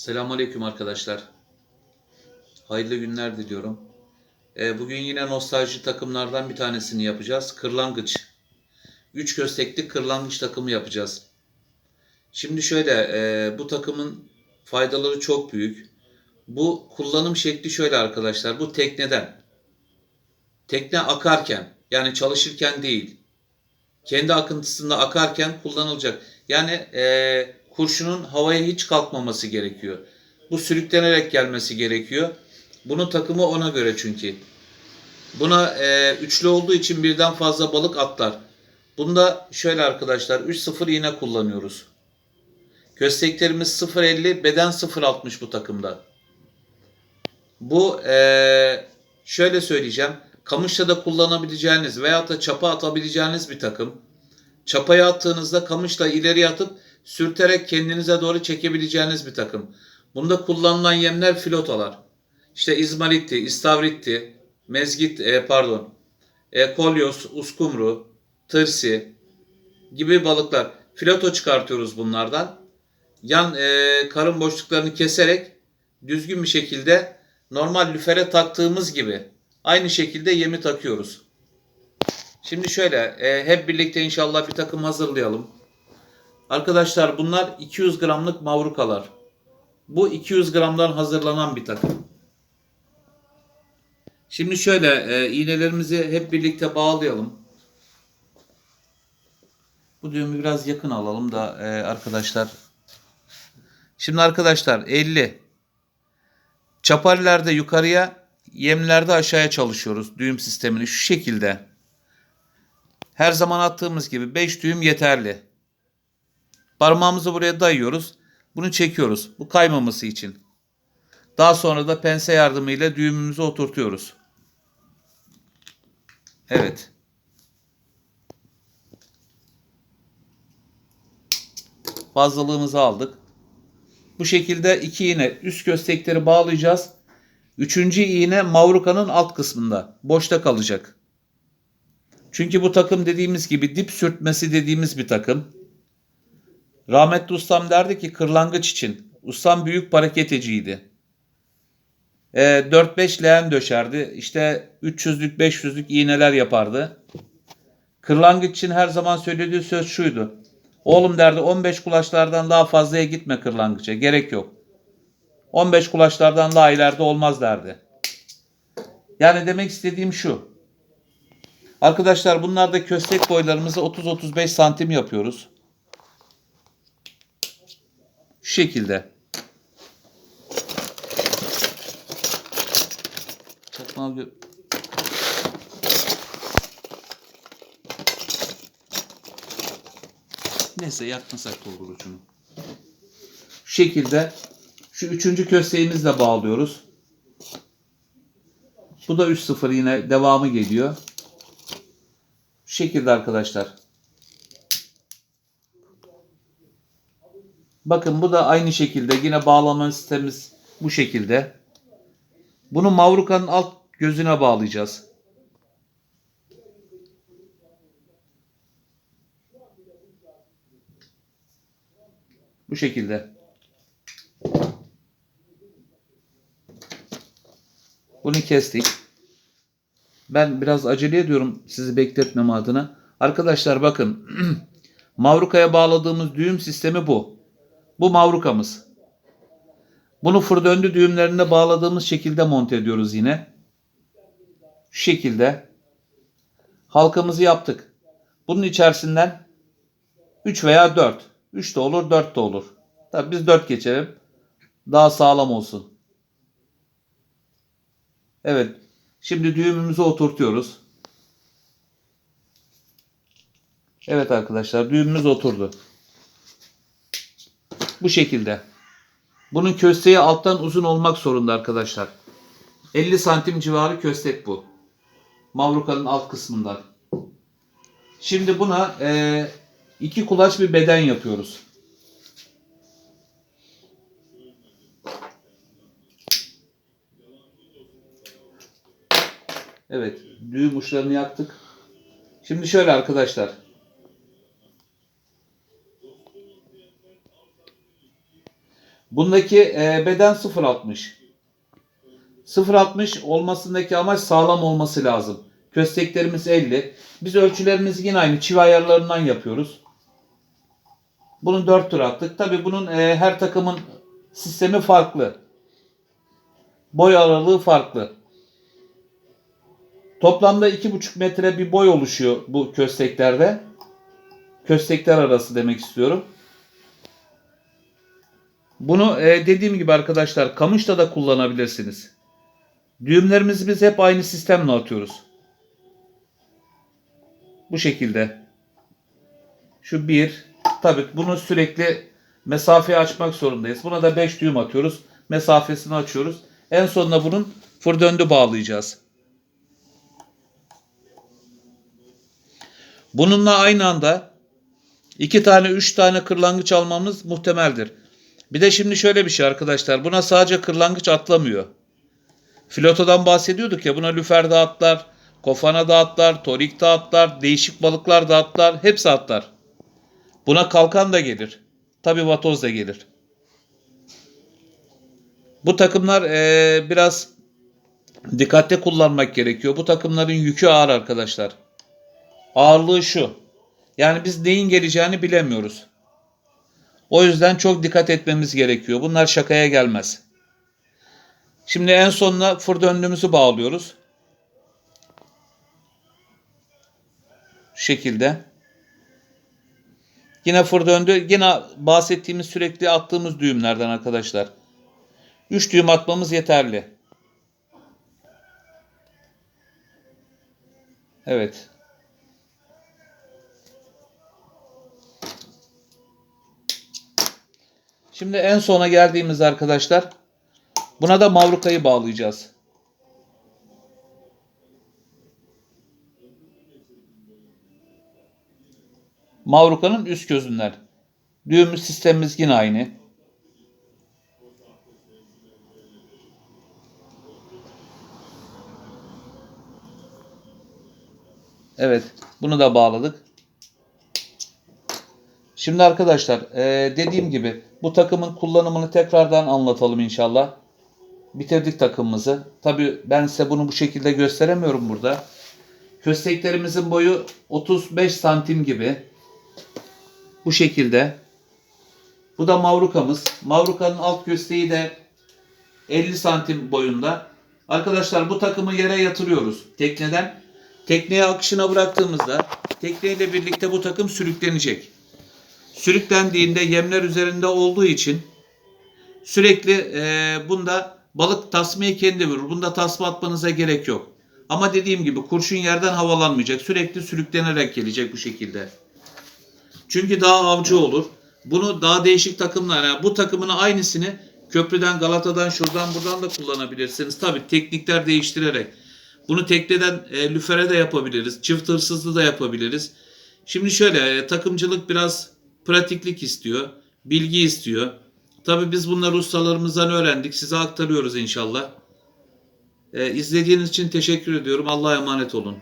Selamünaleyküm arkadaşlar. Hayırlı günler diliyorum. Ee, bugün yine nostalji takımlardan bir tanesini yapacağız. Kırlangıç. 3 kösteklik kırlangıç takımı yapacağız. Şimdi şöyle, e, bu takımın faydaları çok büyük. Bu kullanım şekli şöyle arkadaşlar. Bu tekneden. Tekne akarken, yani çalışırken değil. Kendi akıntısında akarken kullanılacak. Yani e, kurşunun havaya hiç kalkmaması gerekiyor. Bu sürüklenerek gelmesi gerekiyor. Bunun takımı ona göre çünkü. Buna e, üçlü olduğu için birden fazla balık atlar. Bunda şöyle arkadaşlar 3-0 iğne kullanıyoruz. Kösteklerimiz 0.50 beden 0.60 bu takımda. Bu e, şöyle söyleyeceğim. Kamışta da kullanabileceğiniz veyahut da çapa atabileceğiniz bir takım. Çapaya attığınızda kamışla ileri atıp sürterek kendinize doğru çekebileceğiniz bir takım. Bunda kullanılan yemler filotalar. İşte izmaritti, istavritti, mezgit, e, pardon, e, kolyos, uskumru, tırsi gibi balıklar. Filoto çıkartıyoruz bunlardan. Yan e, karın boşluklarını keserek düzgün bir şekilde normal lüfere taktığımız gibi aynı şekilde yemi takıyoruz. Şimdi şöyle e, hep birlikte inşallah bir takım hazırlayalım. Arkadaşlar bunlar 200 gramlık mavrukalar. Bu 200 gramdan hazırlanan bir takım. Şimdi şöyle e, iğnelerimizi hep birlikte bağlayalım. Bu düğümü biraz yakın alalım da e, arkadaşlar. Şimdi arkadaşlar 50. Çaparlarda yukarıya, yemlerde aşağıya çalışıyoruz düğüm sistemini şu şekilde. Her zaman attığımız gibi 5 düğüm yeterli. Parmağımızı buraya dayıyoruz. Bunu çekiyoruz. Bu kaymaması için. Daha sonra da pense yardımıyla düğümümüzü oturtuyoruz. Evet. Fazlalığımızı aldık. Bu şekilde iki iğne üst köstekleri bağlayacağız. Üçüncü iğne mavrukanın alt kısmında. Boşta kalacak. Çünkü bu takım dediğimiz gibi dip sürtmesi dediğimiz bir takım. Rahmetli ustam derdi ki kırlangıç için. Ustam büyük paraketeciydi. E, 4-5 leğen döşerdi. İşte 300'lük 500'lük iğneler yapardı. Kırlangıç için her zaman söylediği söz şuydu. Oğlum derdi 15 kulaçlardan daha fazlaya gitme kırlangıça. Gerek yok. 15 kulaçlardan daha ileride olmaz derdi. Yani demek istediğim şu. Arkadaşlar bunlarda köstek boylarımızı 30-35 santim yapıyoruz. Şu şekilde. Çakmağı gö- Neyse yakmasak da ucunu. Şu şekilde şu üçüncü kösteğimizle bağlıyoruz. Bu da 3-0 yine devamı geliyor. Şu şekilde arkadaşlar. Bakın bu da aynı şekilde yine bağlama sistemimiz bu şekilde. Bunu mavrukanın alt gözüne bağlayacağız. Bu şekilde. Bunu kestik. Ben biraz acele ediyorum sizi bekletmem adına. Arkadaşlar bakın. Mavruka'ya bağladığımız düğüm sistemi bu. Bu mavrukamız. Bunu fır döndü düğümlerine bağladığımız şekilde monte ediyoruz yine. Şu şekilde. Halkamızı yaptık. Bunun içerisinden 3 veya 4. 3 de olur 4 de olur. Tabi biz 4 geçelim. Daha sağlam olsun. Evet. Şimdi düğümümüzü oturtuyoruz. Evet arkadaşlar düğümümüz oturdu. Bu şekilde. Bunun kösteği alttan uzun olmak zorunda arkadaşlar. 50 santim civarı köstek bu. Mavrukanın alt kısmından. Şimdi buna e, iki kulaç bir beden yapıyoruz. Evet, düğüm uçlarını yaktık. Şimdi şöyle arkadaşlar. Bundaki e, beden 0.60. 0.60 olmasındaki amaç sağlam olması lazım. Kösteklerimiz 50. Biz ölçülerimizi yine aynı çivi ayarlarından yapıyoruz. Bunun 4 tur attık. Tabi bunun e, her takımın sistemi farklı. Boy aralığı farklı. Toplamda 2,5 metre bir boy oluşuyor bu kösteklerde. Köstekler arası demek istiyorum. Bunu e, dediğim gibi arkadaşlar kamışta da kullanabilirsiniz. Düğümlerimizi biz hep aynı sistemle atıyoruz. Bu şekilde. Şu bir. Tabii bunu sürekli mesafeyi açmak zorundayız. Buna da 5 düğüm atıyoruz. Mesafesini açıyoruz. En sonunda bunun fır döndü bağlayacağız. Bununla aynı anda iki tane üç tane kırlangıç almamız muhtemeldir. Bir de şimdi şöyle bir şey arkadaşlar. Buna sadece kırlangıç atlamıyor. Filotodan bahsediyorduk ya. Buna lüfer de atlar, kofana da atlar, torik de atlar, değişik balıklar da atlar. Hepsi atlar. Buna kalkan da gelir. Tabi vatoz da gelir. Bu takımlar eee, biraz dikkatli kullanmak gerekiyor. Bu takımların yükü ağır arkadaşlar. Ağırlığı şu. Yani biz neyin geleceğini bilemiyoruz. O yüzden çok dikkat etmemiz gerekiyor. Bunlar şakaya gelmez. Şimdi en sonuna fır döndüğümüzü bağlıyoruz. Şu şekilde. Yine fır döndü. Yine bahsettiğimiz sürekli attığımız düğümlerden arkadaşlar. 3 düğüm atmamız yeterli. Evet. Şimdi en sona geldiğimiz arkadaşlar buna da mavrukayı bağlayacağız. Mavrukanın üst gözünden. Düğüm sistemimiz yine aynı. Evet, bunu da bağladık. Şimdi arkadaşlar eee, dediğim gibi bu takımın kullanımını tekrardan anlatalım inşallah. Bitirdik takımımızı. Tabi ben size bunu bu şekilde gösteremiyorum burada. Kösteklerimizin boyu 35 santim gibi. Bu şekilde. Bu da mavrukamız. Mavrukanın alt kösteği de 50 santim boyunda. Arkadaşlar bu takımı yere yatırıyoruz tekneden. Tekneye akışına bıraktığımızda tekneyle birlikte bu takım sürüklenecek. Sürüklendiğinde yemler üzerinde olduğu için sürekli e, bunda balık tasmayı kendi vurur. Bunda tasma atmanıza gerek yok. Ama dediğim gibi kurşun yerden havalanmayacak. Sürekli sürüklenerek gelecek bu şekilde. Çünkü daha avcı olur. Bunu daha değişik takımlar, yani bu takımın aynısını köprüden, Galata'dan, şuradan, buradan da kullanabilirsiniz. Tabii teknikler değiştirerek. Bunu tekneden e, lüfere de yapabiliriz. Çift hırsızlı da yapabiliriz. Şimdi şöyle e, takımcılık biraz pratiklik istiyor. Bilgi istiyor. Tabii biz bunları ustalarımızdan öğrendik. Size aktarıyoruz inşallah. E, izlediğiniz için teşekkür ediyorum. Allah'a emanet olun.